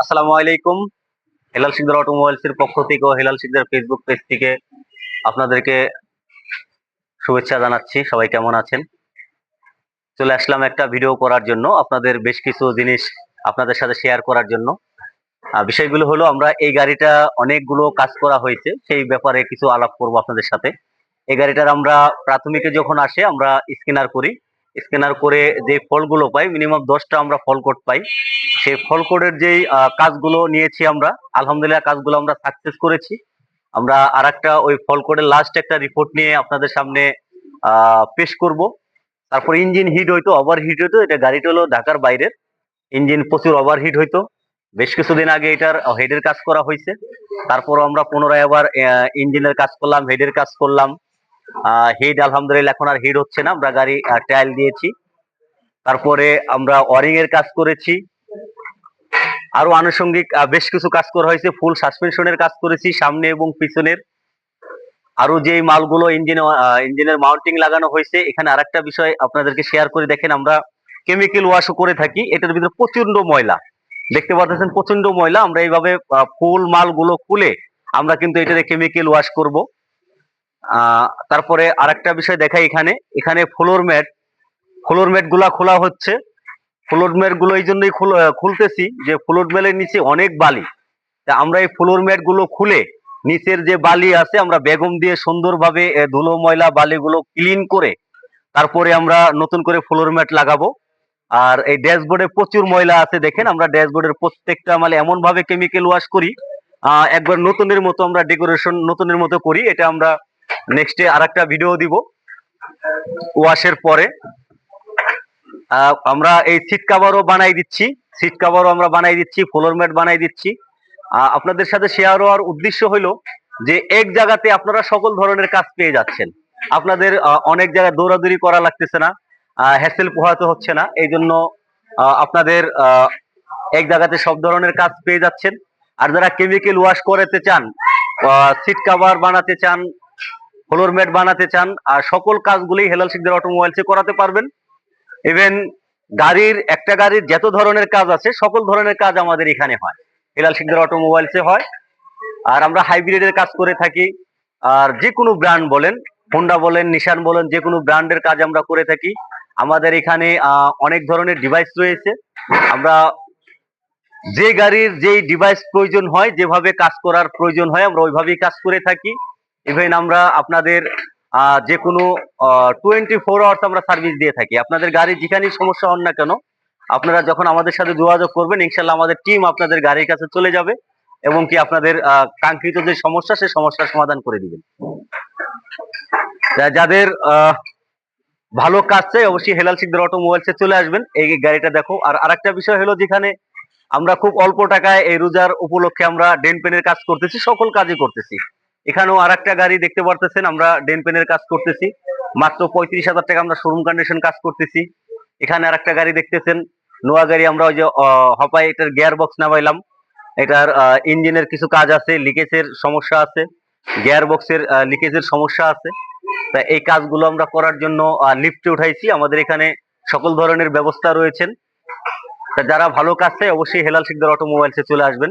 আসসালামু আলাইকুম। হেলাল শিকদার অটোমোবাইলস এর পক্ষ থেকে ও হেলাল শিকদার ফেসবুক পেজ থেকে আপনাদেরকে শুভেচ্ছা জানাচ্ছি। সবাই কেমন আছেন? চলে আসলাম একটা ভিডিও করার জন্য, আপনাদের বেশ কিছু জিনিস আপনাদের সাথে শেয়ার করার জন্য। বিষয়গুলো হলো, আমরা এই গাড়িটা অনেকগুলো কাজ করা হয়েছে, সেই ব্যাপারে কিছু আলাপ করব আপনাদের সাথে। এই গাড়িটার আমরা প্রাথমিকে যখন আসে, আমরা স্ক্যানার করি। স্ক্যানার করে যে ফলগুলো পাই মিনিমাম দশটা আমরা ফল কোড পাই। সেই ফল কোডের যেই কাজগুলো নিয়েছি আমরা, আলহামদুলিল্লাহ কাজগুলো আমরা সাকসেস করেছি। আমরা আর একটা ওই ফল কোডের লাস্ট একটা রিপোর্ট নিয়ে আপনাদের সামনে পেশ করব। তারপর ইঞ্জিন হিট হইতো ওভার হিট হইতো, এটা গাড়িটা হলো ঢাকার বাইরের। ইঞ্জিন প্রচুর ওভার হিট হইতো। বেশ কিছুদিন আগে এটার হেডের কাজ করা হয়েছে তারপর আমরা পুনরায় আবার ইঞ্জিনের কাজ করলাম হেডের কাজ করলাম। হেড আলহামদুলিল্লাহ, এখন আর হেড হচ্ছে না। আমরা গাড়ি টাইল দিয়েছি। তারপরে আমরা ওয়ারিং এর কাজ করেছি। আরও আনুষঙ্গিক বেশ কিছু কাজ করা হয়েছে। ফুল সাসপেনশনের কাজ করেছি, সামনে এবং পিছনের। আরও যে মালগুলো ইঞ্জিনে ইঞ্জিনের মাউন্টিং লাগানো হয়েছে, এখানে আরেকটা বিষয় আপনাদেরকে শেয়ার করে দেখেন। আমরা কেমিক্যাল ওয়াশও করে থাকি। এটার ভিতরে প্রচণ্ড ময়লা। দেখতে পাচ্ছেন প্রচণ্ড ময়লা। আমরা এইভাবে ফুল মালগুলো খুলে আমরা কিন্তু এটাতে কেমিক্যাল ওয়াশ করব। তারপরে আরেকটা বিষয় দেখাই এখানে। এখানে ফ্লোর ম্যাট ফ্লোর ম্যাটগুলা খোলা হচ্ছে। ফ্লোর ম্যাটগুলো এই জন্যই খুল- খুলতেছি যে ফ্লোর ম্যাটের নিচে অনেক বালি। তা আমরা এই ফ্লোর ম্যাটগুলো খুলে নিচের যে বালি আছে আমরা বেগম দিয়ে সুন্দরভাবে ধুলো ময়লা বালিগুলো ক্লিন করে তারপরে আমরা নতুন করে ফ্লোর ম্যাট লাগাবো। আর এই ড্যাশবোর্ডে প্রচুর ময়লা আছে দেখেন আমরা ড্যাশবোর্ডের প্রত্যেকটা মানে এমন ভাবে কেমিক্যাল ওয়াশ করি আহ, একবার নতুনের মতো আমরা ডেকোরেশন নতুনের মতো করি এটা আমরা নেক্সটে আর একটা ভিডিও দিব ওয়াশের পরে। আমরা এই সিট কাভারও বানাই দিচ্ছি সিট কাভারও আমরা বানাই দিচ্ছি ফ্লোর ম্যাট বানাই দিচ্ছি। আপনাদের সাথে শেয়ার হওয়ার উদ্দেশ্য হলো যে, এক জায়গাতে আপনারা সকল ধরনের কাজ পেয়ে যাচ্ছেন। আপনাদের অনেক জায়গায় দৌড়াদৌড়ি করা লাগতেছে না হ্যাসেল পোহাতে হচ্ছে না। এই জন্য আপনাদের এক জায়গাতে সব ধরনের কাজ পেয়ে যাচ্ছেন। আর যারা কেমিক্যাল ওয়াশ করাতে চান সিট কাভার বানাতে চান ফ্লোর ম্যাট বানাতে চান আর সকল কাজগুলি হেলাল শিকদার অটোমোবাইলসে করাতে পারবেন। ইভেন গাড়ির, একটা গাড়ির যত ধরনের কাজ আছে, সকল ধরনের কাজ আমাদের এখানে হয়। হেলাল শিকদার অটোমোবাইলসে হয়। আর আমরা হাইব্রিডের কাজ করে থাকি। আর যে কোনো ব্র্যান্ড বলেন হোন্ডা বলেন নিশান বলেন, যে কোনো ব্র্যান্ডের কাজ আমরা করে থাকি। আমাদের এখানে অনেক ধরনের ডিভাইস রয়েছে। আমরা যে গাড়ির যেই ডিভাইস প্রয়োজন হয়, যেভাবে কাজ করার প্রয়োজন হয়, আমরা ওইভাবেই কাজ করে থাকি। ইভেন আমরা আপনাদের যে কোনো টোয়েন্টি ফোর আওয়ার্স আমরা সার্ভিস দিয়ে থাকি। আপনাদের গাড়ি যেখানেই সমস্যা হন না কেন, আপনারা যখন আমাদের সাথে যোগাযোগ করবেন, ইনশাল্লাহ আমাদের টিম আপনাদের গাড়ির কাছে চলে যাবে এবং কি আপনাদের কাঙ্ক্ষিত যে সমস্যা সেই সমস্যার সমাধান করে দিবেন। যাদের ভালো কাজ চাই, অবশ্যই হেলাল শিকদার অটোমোবাইলসে চলে আসবেন। এই গাড়িটা দেখো। আর আরেকটা বিষয় হলো যেখানে আমরা খুব অল্প টাকায় এই রোজার উপলক্ষে আমরা ডেন পেনের কাজ করতেছি, সকল কাজই করতেছি। এখানেও আর একটা গাড়ি দেখতে পারতেছেন, আমরা ডেন পেনের কাজ করতেছি। মাত্র পঁয়ত্রিশ হাজার টাকা আমরা শোরুম কন্ডিশন কাজ করতেছি। এখানে আর একটা গাড়ি দেখতেছেন, নোয়া গাড়ি আমরা ওই যে হপায় এটার গিয়ার বক্স নামাইলাম। এটার ইঞ্জিনের কিছু কাজ আছে লিকেজের সমস্যা আছে গিয়ার বক্সের লিকেজের সমস্যা আছে। তা এই কাজগুলো আমরা করার জন্য লিফটে উঠাইছি। আমাদের এখানে সকল ধরনের ব্যবস্থা রয়েছেন। তা যারা ভালো কাজ চাই অবশ্যই হেলাল শিকদার অটোমোবাইলসে চলে আসবেন।